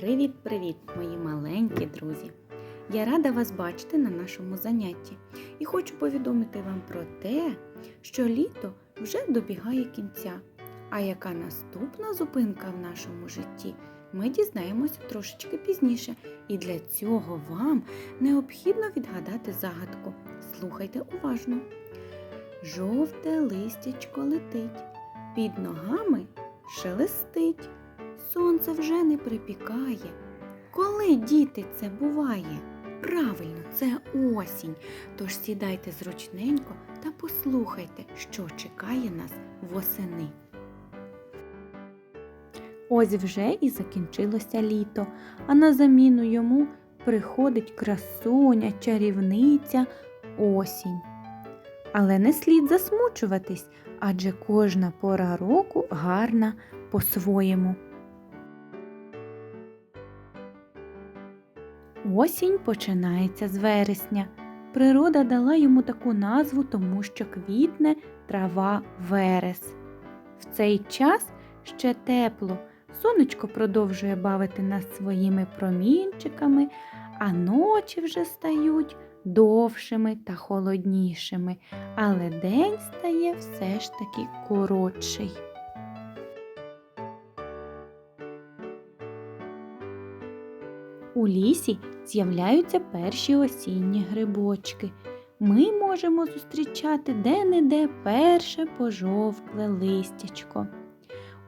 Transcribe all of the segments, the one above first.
Привіт-привіт, мої маленькі друзі! Я рада вас бачити на нашому занятті і хочу повідомити вам про те, що літо вже добігає кінця. А яка наступна зупинка в нашому житті, ми дізнаємося трошечки пізніше. І для цього вам необхідно відгадати загадку. Слухайте уважно. Жовте листячко летить, під ногами шелестить. Сонце вже не припікає. Коли діти це буває? Правильно, це осінь. Тож сідайте зручненько та послухайте, що чекає нас восени. Ось вже і закінчилося літо, а на заміну йому приходить красуня, чарівниця, осінь. Але не слід засмучуватись, адже кожна пора року гарна по-своєму. Осінь починається з вересня. Природа дала йому таку назву, тому що квітне трава верес. В цей час ще тепло, сонечко продовжує бавити нас своїми промінчиками, а ночі вже стають довшими та холоднішими, але день стає все ж таки коротший. У лісі з'являються перші осінні грибочки. Ми можемо зустрічати де-не-де перше пожовкле листячко.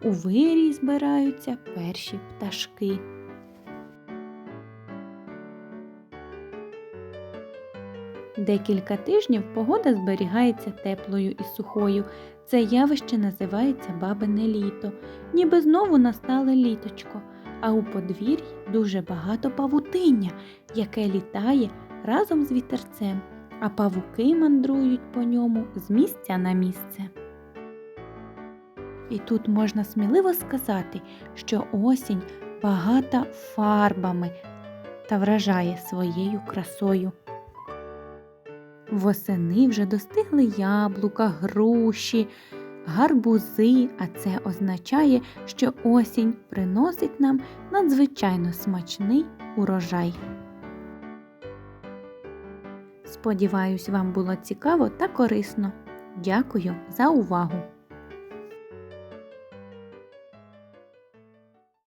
У вирій збираються перші пташки. Декілька тижнів погода зберігається теплою і сухою. Це явище називається бабине літо, ніби знову настало літочко а у подвір'ї дуже багато павутиння, яке літає разом з вітерцем, а павуки мандрують по ньому з місця на місце. І тут можна сміливо сказати, що осінь багата фарбами та вражає своєю красою. Восени вже достигли яблука, груші, гарбузи, а це означає, що осінь приносить нам надзвичайно смачний урожай. Сподіваюсь, вам було цікаво та корисно. Дякую за увагу!